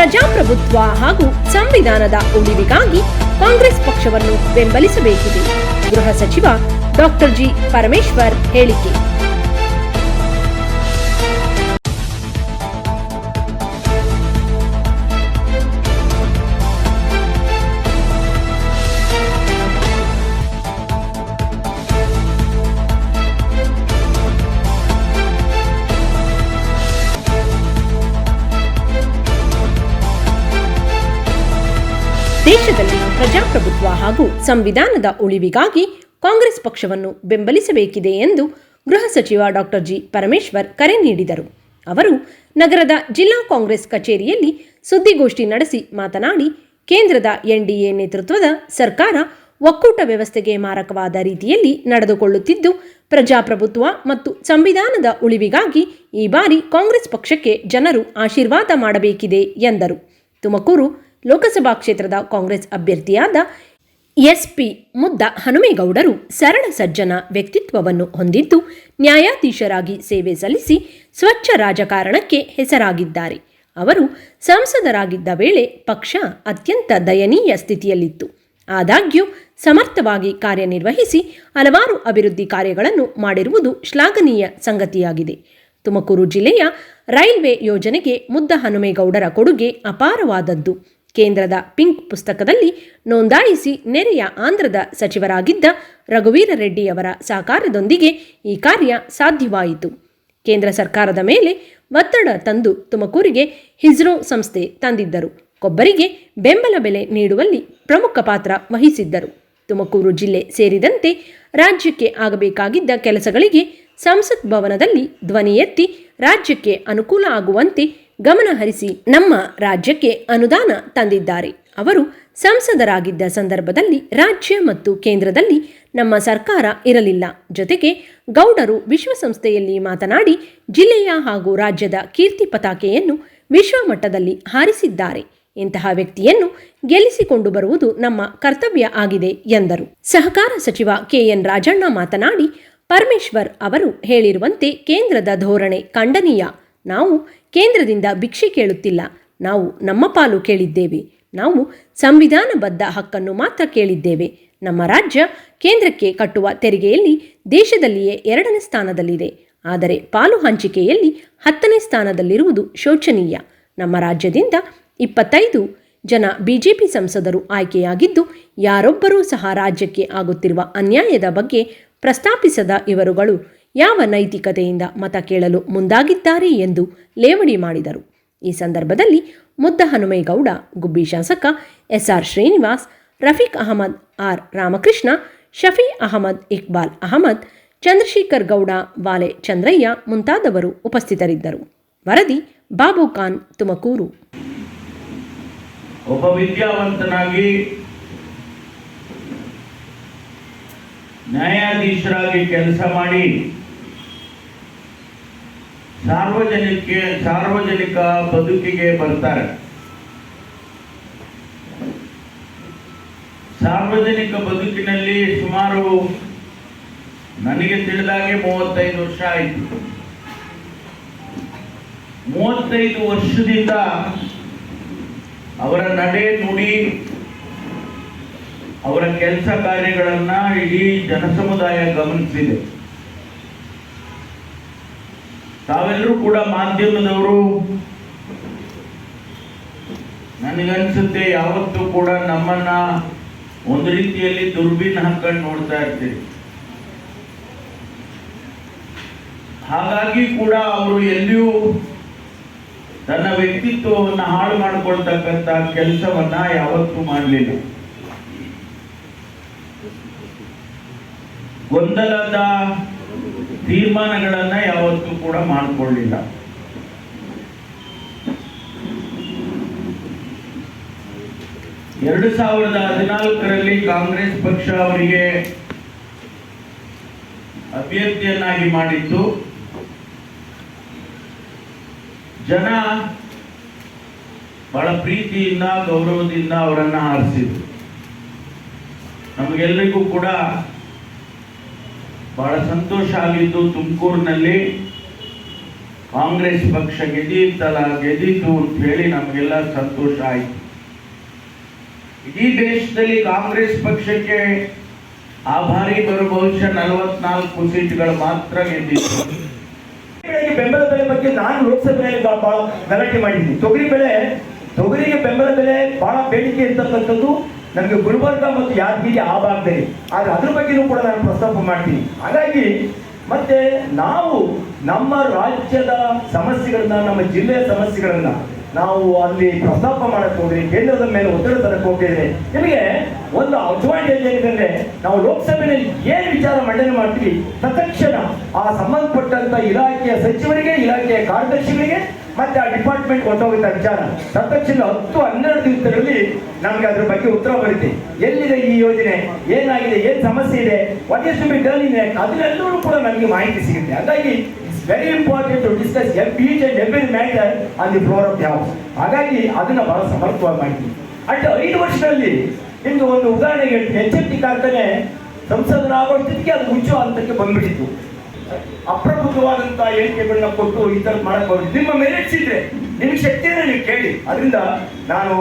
ಪ್ರಜಾಪ್ರಭುತ್ವ ಹಾಗೂ ಸಂವಿಧಾನದ ಉಳಿವಿಗಾಗಿ ಕಾಂಗ್ರೆಸ್ ಪಕ್ಷವನ್ನು ಬೆಂಬಲಿಸಬೇಕಿದೆ. ಗೃಹ ಸಚಿವ ಡಾಕ್ಟರ್ ಜಿ ಪರಮೇಶ್ವರ್ ಹೇಳಿಕೆ. ದೇಶದಲ್ಲಿ ಪ್ರಜಾಪ್ರಭುತ್ವ ಹಾಗೂ ಸಂವಿಧಾನದ ಉಳಿವಿಗಾಗಿ ಕಾಂಗ್ರೆಸ್ ಪಕ್ಷವನ್ನು ಬೆಂಬಲಿಸಬೇಕಿದೆ ಎಂದು ಗೃಹ ಸಚಿವ ಡಾಕ್ಟರ್ ಜಿ ಪರಮೇಶ್ವರ್ ಕರೆ ನೀಡಿದರು. ಅವರು ನಗರದ ಜಿಲ್ಲಾ ಕಾಂಗ್ರೆಸ್ ಕಚೇರಿಯಲ್ಲಿ ಸುದ್ದಿಗೋಷ್ಠಿ ನಡೆಸಿ ಮಾತನಾಡಿ, ಕೇಂದ್ರದ ಎನ್ಡಿಎ ನೇತೃತ್ವದ ಸರ್ಕಾರ ಒಕ್ಕೂಟ ವ್ಯವಸ್ಥೆಗೆ ಮಾರಕವಾದ ರೀತಿಯಲ್ಲಿ ನಡೆದುಕೊಳ್ಳುತ್ತಿದ್ದು, ಪ್ರಜಾಪ್ರಭುತ್ವ ಮತ್ತು ಸಂವಿಧಾನದ ಉಳಿವಿಗಾಗಿ ಈ ಬಾರಿ ಕಾಂಗ್ರೆಸ್ ಪಕ್ಷಕ್ಕೆ ಜನರು ಆಶೀರ್ವಾದ ಮಾಡಬೇಕಿದೆ ಎಂದರು. ತುಮಕೂರು ಲೋಕಸಭಾ ಕ್ಷೇತ್ರದ ಕಾಂಗ್ರೆಸ್ ಅಭ್ಯರ್ಥಿಯಾದ ಎಸ್ಪಿ ಮುದ್ದ ಹನುಮೇಗೌಡರು ಸರಳ ಸಜ್ಜನ ವ್ಯಕ್ತಿತ್ವವನ್ನು ಹೊಂದಿದ್ದು ನ್ಯಾಯಾಧೀಶರಾಗಿ ಸೇವೆ ಸಲ್ಲಿಸಿ ಸ್ವಚ್ಛ ರಾಜಕಾರಣಕ್ಕೆ ಹೆಸರಾಗಿದ್ದಾರೆ. ಅವರು ಸಂಸದರಾಗಿದ್ದ ವೇಳೆ ಪಕ್ಷ ಅತ್ಯಂತ ದಯನೀಯ ಸ್ಥಿತಿಯಲ್ಲಿತ್ತು. ಆದಾಗ್ಯೂ ಸಮರ್ಥವಾಗಿ ಕಾರ್ಯನಿರ್ವಹಿಸಿ ಹಲವಾರು ಅಭಿವೃದ್ಧಿ ಕಾರ್ಯಗಳನ್ನು ಮಾಡಿರುವುದು ಶ್ಲಾಘನೀಯ ಸಂಗತಿಯಾಗಿದೆ. ತುಮಕೂರು ಜಿಲ್ಲೆಯ ರೈಲ್ವೆ ಯೋಜನೆಗೆ ಮುದ್ದ ಹನುಮೇಗೌಡರ ಕೊಡುಗೆ ಅಪಾರವಾದದ್ದು. ಕೇಂದ್ರದ ಪಿಂಕ್ ಪುಸ್ತಕದಲ್ಲಿ ನೋಂದಾಯಿಸಿ ನೆರೆಯ ಆಂಧ್ರದ ಸಚಿವರಾಗಿದ್ದ ರಘುವೀರ ರೆಡ್ಡಿಯವರ ಸಹಕಾರದೊಂದಿಗೆ ಈ ಕಾರ್ಯ ಸಾಧ್ಯವಾಯಿತು. ಕೇಂದ್ರ ಸರ್ಕಾರದ ಮೇಲೆ ಒತ್ತಡ ತಂದು ತುಮಕೂರಿಗೆ ಹಿಜ್ರೋ ಸಂಸ್ಥೆ ತಂದಿದ್ದರು. ಕೊಬ್ಬರಿಗೆ ಬೆಂಬಲ ಬೆಲೆ ನೀಡುವಲ್ಲಿ ಪ್ರಮುಖ ಪಾತ್ರ ವಹಿಸಿದ್ದರು. ತುಮಕೂರು ಜಿಲ್ಲೆ ಸೇರಿದಂತೆ ರಾಜ್ಯಕ್ಕೆ ಆಗಬೇಕಾಗಿದ್ದ ಕೆಲಸಗಳಿಗೆ ಸಂಸತ್ ಭವನದಲ್ಲಿ ಧ್ವನಿ ಎತ್ತಿ ರಾಜ್ಯಕ್ಕೆ ಅನುಕೂಲ ಆಗುವಂತೆ ಗಮನ ಹರಿಸಿ ನಮ್ಮ ರಾಜ್ಯಕ್ಕೆ ಅನುದಾನ ತಂದಿದ್ದಾರೆ. ಅವರು ಸಂಸದರಾಗಿದ್ದ ಸಂದರ್ಭದಲ್ಲಿ ರಾಜ್ಯ ಮತ್ತು ಕೇಂದ್ರದಲ್ಲಿ ನಮ್ಮ ಸರ್ಕಾರ ಇರಲಿಲ್ಲ. ಜೊತೆಗೆ ಗೌಡರು ವಿಶ್ವಸಂಸ್ಥೆಯಲ್ಲಿ ಮಾತನಾಡಿ ಜಿಲ್ಲೆಯ ಹಾಗೂ ರಾಜ್ಯದ ಕೀರ್ತಿ ಪತಾಕೆಯನ್ನು ವಿಶ್ವಮಟ್ಟದಲ್ಲಿ ಹಾರಿಸಿದ್ದಾರೆ. ಇಂತಹ ವ್ಯಕ್ತಿಯನ್ನು ಗೆಲ್ಲಿಸಿಕೊಂಡು ಬರುವುದು ನಮ್ಮ ಕರ್ತವ್ಯ ಆಗಿದೆ ಎಂದರು. ಸಹಕಾರ ಸಚಿವ ಕೆಎನ್ ರಾಜಣ್ಣ ಮಾತನಾಡಿ, ಪರಮೇಶ್ವರ್ ಅವರು ಹೇಳಿರುವಂತೆ ಕೇಂದ್ರದ ಧೋರಣೆ ಖಂಡನೀಯ. ನಾವು ಕೇಂದ್ರದಿಂದ ಭಿಕ್ಷೆ ಕೇಳುತ್ತಿಲ್ಲ. ನಾವು ನಮ್ಮ ಪಾಲು ಕೇಳಿದ್ದೇವೆ. ನಾವು ಸಂವಿಧಾನಬದ್ಧ ಹಕ್ಕನ್ನು ಮಾತ್ರ ಕೇಳಿದ್ದೇವೆ. ನಮ್ಮ ರಾಜ್ಯ ಕೇಂದ್ರಕ್ಕೆ ಕಟ್ಟುವ ತೆರಿಗೆಯಲ್ಲಿ ದೇಶದಲ್ಲಿಯೇ ಎರಡನೇ ಸ್ಥಾನದಲ್ಲಿದೆ. ಆದರೆ ಪಾಲು ಹಂಚಿಕೆಯಲ್ಲಿ ಹತ್ತನೇ ಸ್ಥಾನದಲ್ಲಿರುವುದು ಶೋಚನೀಯ. ನಮ್ಮ ರಾಜ್ಯದಿಂದ ಇಪ್ಪತ್ತೈದು ಜನ ಬಿಜೆಪಿ ಸಂಸದರು ಆಯ್ಕೆಯಾಗಿದ್ದು, ಯಾರೊಬ್ಬರೂ ಸಹ ರಾಜ್ಯಕ್ಕೆ ಆಗುತ್ತಿರುವ ಅನ್ಯಾಯದ ಬಗ್ಗೆ ಪ್ರಸ್ತಾಪಿಸದ ಇವರುಗಳು ಯಾವ ನೈತಿಕತೆಯಿಂದ ಮತ ಕೇಳಲು ಮುಂದಾಗಿದ್ದಾರೆ ಎಂದು ಲೇವಡಿ ಮಾಡಿದರು. ಈ ಸಂದರ್ಭದಲ್ಲಿ ಮುದ್ದ ಹನುಮೇಗೌಡ, ಗುಬ್ಬಿ ಶಾಸಕ S R Srinivas, Rafiq Ahmed R Ramakrishna, Shafi Ahmed Iqbal Ahmed, Chandrashekar Gowda, Vale Chandraiah ಮುಂತಾದವರು ಉಪಸ್ಥಿತರಿದ್ದರು. ವರದಿ ಬಾಬು ಖಾನ್, ತುಮಕೂರು. ಒಬ್ಬ ವಿದ್ಯಾವಂತನಾಗಿ ನ್ಯಾಯಾಧೀಶರಾಗಿ ಕೆಲಸ ಮಾಡಿ ಸಾರ್ವಜನಿಕ ಸಾರ್ವಜನಿಕ ಬದುಕಿಗೆ ಬರ್ತಾರೆ. ಸಾರ್ವಜನಿಕ ಬದುಕಿನಲ್ಲಿ ಸುಮಾರು ನನಗೆ ತಿಳಿದಾಗೆ ಮೂವತ್ತೈದು ವರ್ಷ ಆಯಿತು. ಮೂವತ್ತೈದು ವರ್ಷದಿಂದ ಅವರ ನಡೆ ನುಡಿ, ಅವರ ಕೆಲಸ ಕಾರ್ಯಗಳನ್ನ ಇಡೀ ಜನಸಮುದಾಯ ಗಮನಿಸಿದೆ. ತಾವೆಲ್ಲರೂ ಕೂಡ ಮಾಧ್ಯಮದವರು, ನನಗನ್ಸುತ್ತೆ ಯಾವತ್ತೂ ಕೂಡ ನಮ್ಮನ್ನ ಒಂದು ರೀತಿಯಲ್ಲಿ ದುರ್ಬೀನ್ ಹಾಕೊಂಡು ನೋಡ್ತಾ ಇರ್ತೀವಿ ಹಾಗಾಗಿ ಕೂಡ ಅವರು ಎಲ್ಲಿಯೂ ತನ್ನ ವ್ಯಕ್ತಿತ್ವವನ್ನು ಹಾಳು ಮಾಡಿಕೊಳ್ತಕ್ಕಂಥ ಕೆಲಸವನ್ನ ಯಾವತ್ತೂ ಮಾಡಲಿಲ್ಲ. ಗೊಂದಲದ ತೀರ್ಮಾನಗಳನ್ನ ಯಾವತ್ತೂ ಕೂಡ ಮಾಡಿಕೊಳ್ಳಿಲ್ಲ. ಎರಡು ಸಾವಿರದ ಹದಿನಾಲ್ಕರಲ್ಲಿ ಕಾಂಗ್ರೆಸ್ ಪಕ್ಷ ಅವರಿಗೆ ಅಭ್ಯರ್ಥಿಯನ್ನಾಗಿ ಮಾಡಿತ್ತು. ಜನ ಬಹಳ ಪ್ರೀತಿಯಿಂದ, ಗೌರವದಿಂದ ಅವರನ್ನ ಆರಿಸಿದ್ರು. ನಮಗೆಲ್ಲರಿಗೂ ಕೂಡ ಬಹಳ ಸಂತೋಷ ಆಗಿದ್ದು ತುಮಕೂರಿನಲ್ಲಿ ಕಾಂಗ್ರೆಸ್ ಪಕ್ಷ ಗೆದ್ದಿತ್ತಲ್ಲ ಗೆದ್ದಿತು ಅಂತ ಹೇಳಿ ನಮಗೆಲ್ಲ ಸಂತೋಷ ಆಯ್ತು. ಇಡೀ ದೇಶದಲ್ಲಿ ಕಾಂಗ್ರೆಸ್ ಪಕ್ಷಕ್ಕೆ ಆ ಬಾರಿ ಬರೋ ಬಹುಶಃ ನಲವತ್ನಾಲ್ಕು ಸೀಟ್ಗಳು ಮಾತ್ರ ಗೆದ್ದಿತ್ತು. ಬೆಂಬಲ ಬೆಲೆ ಬಗ್ಗೆ ನಾನು ಲೋಕಸಭೆಯಲ್ಲಿ ಗಲಾಟೆ ಮಾಡಿದ್ದೀನಿ. ತೊಗರಿ ಬೆಳೆ, ತೊಗರಿಗೆ ಬೆಂಬಲ ಬೆಲೆ ಬಹಳ ಬೇಡಿಕೆ ಇರ್ತಕ್ಕಂಥದ್ದು ನಮಗೆ ಗುಲ್ಬರ್ಗ ಮತ್ತು ಯಾದಗಿರಿ ಆ ಭಾಗದಲ್ಲಿ ಆದರೆ ಅದ್ರ ಬಗ್ಗೆನೂ ಕೂಡ ನಾನು ಪ್ರಸ್ತಾಪ ಮಾಡ್ತೀನಿ. ಹಾಗಾಗಿ ಮತ್ತೆ ನಾವು ನಮ್ಮ ರಾಜ್ಯದ ಸಮಸ್ಯೆಗಳನ್ನ, ನಮ್ಮ ಜಿಲ್ಲೆಯ ಸಮಸ್ಯೆಗಳನ್ನ ನಾವು ಅಲ್ಲಿ ಪ್ರಸ್ತಾಪ ಮಾಡಕ್ ಕೇಂದ್ರದ ಮೇಲೆ ಒತ್ತಡ ತರಕ್ಕೆ ಹೋಗಿದ್ರೆ ನಿಮಗೆ ಒಂದು ಅಡ್ವಾಂಟೇಜ್ ಏನಿದೆ ನಾವು ಲೋಕಸಭೆಯಲ್ಲಿ ಏನು ವಿಚಾರ ಮಂಡನೆ ಮಾಡ್ತೀವಿ, ತತ್ಕ್ಷಣ ಆ ಸಂಬಂಧಪಟ್ಟಂತ ಇಲಾಖೆಯ ಸಚಿವರಿಗೆ, ಇಲಾಖೆಯ ಕಾರ್ಯದರ್ಶಿಗಳಿಗೆ ಮತ್ತೆ ಆ ಡಿಪಾರ್ಟ್ಮೆಂಟ್ ಹೊರಟೋಗಿದ್ದ ವಿಚಾರ. ತಕ್ಷಣ ಹತ್ತು ಹನ್ನೆರಡು ದಿವಸಗಳಲ್ಲಿ ನಮ್ಗೆ ಅದ್ರ ಬಗ್ಗೆ ಉತ್ತರ ಬರುತ್ತೆ. ಎಲ್ಲಿದೆ ಈ ಯೋಜನೆ? ಏನಾಗಿದೆ? ಏನ್ ಸಮಸ್ಯೆ ಇದೆ? What is be done in ಅದನ್ನೆಲ್ಲರೂ ಕೂಡ ನಮಗೆ ಮಾಹಿತಿ ಸಿಗುತ್ತೆ. ಹಾಗಾಗಿ very important to discuss each and every matter on the floor of house ಹಾಗಾಗಿ, ಅದನ್ನ ಬಹಳ ಸಮರ್ಥವಾಗಿ ಮಾಡ್ತೀವಿ ಅಟ್ ಐದು ವರ್ಷದಲ್ಲಿ ನಿಮ್ಗೆ ಒಂದು ಉದಾಹರಣೆಗೆ ಎಚ್ ಎಫ್ ಟಿ ಕಾರ್ಖಾನೆ ಸಂಸದರಾಗೋಷ್ಟೊತ್ತಿಗೆ ಅದು ಮುಚ್ಚುವ ಹಂತಕ್ಕೆ ಬಂದ್ಬಿಟ್ಟಿತ್ತು. ಅಪ್ರಬುದ್ಧವಾದಂತಹ ಹೇಳಿಕೆಗಳನ್ನ ಕೊಟ್ಟು ಈ ತರ ಮಾಡಬಹುದು ನಿಮ್ಮ ಮೆರಿಟ್ಸ್ ಇದ್ರೆ ನಿಮ್ಗೆ ಶಕ್ತಿಯನ್ನು ನೀವು ಕೇಳಿ. ಅದರಿಂದ ನಾನು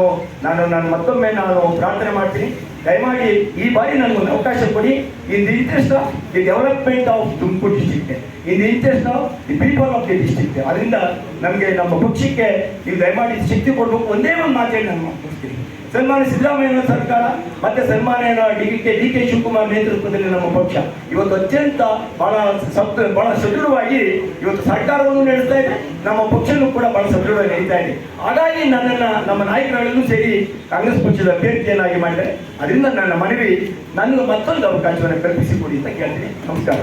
ನಾನು ನಾನು ಮತ್ತೊಮ್ಮೆ ನಾನು ಪ್ರಾರ್ಥನೆ ಮಾಡ್ತೀನಿ. ದಯಮಾಡಿ ಈ ಬಾರಿ ನನಗೊಂದು ಅವಕಾಶ ಕೊಡಿ. Interest of the development of Tumakuru district in interest of the people of the district. ಅದರಿಂದ ನಮಗೆ ನಮ್ಮ ಪಕ್ಷಕ್ಕೆ ನೀವು ದಯಮಾಡಿ ಶಕ್ತಿ ಕೊಡಬೇಕು ಒಂದೇ ಒಂದು ಮಾತೇ ನಾನು ಮಾತಾಡ್ತೀನಿ. ಸನ್ಮಾನ್ಯ ಸಿದ್ದರಾಮಯ್ಯ ಸರ್ಕಾರ ಮತ್ತೆ ಸನ್ಮಾನ್ಯ D K D K Shivakumar ನೇತೃತ್ವದಲ್ಲಿ ನಮ್ಮ ಪಕ್ಷ. ಇವತ್ತು ಅತ್ಯಂತ ಬಹಳ ಸಬ್ ಬಹಳ ಸದೃಢವಾಗಿ ಇವತ್ತು ಸರ್ಕಾರವನ್ನು ನಡೆಸ್ತಾ ಇದೆ. ನಮ್ಮ ಪಕ್ಷನೂ ಕೂಡ ಬಹಳ ಸದೃಢವಾಗಿ ನಡೀತಾ ಇದೆ. ಹಾಗಾಗಿ ನನ್ನನ್ನು, ನಮ್ಮ ನಾಯಕರಲ್ಲೂ ಸೇರಿ ಕಾಂಗ್ರೆಸ್ ಪಕ್ಷದ ಅಭ್ಯರ್ಥಿಯನ್ನಾಗಿ ಮಾಡಿದೆ ಅದರಿಂದ ನನ್ನ ಮನವಿ, ನನಗೆ ಮತ್ತೊಂದು ಅವಕಾಶವನ್ನು ಕಲ್ಪಿಸಿಕೊಡಿ ಅಂತ ಕೇಳ್ತೀನಿ. ನಮಸ್ಕಾರ.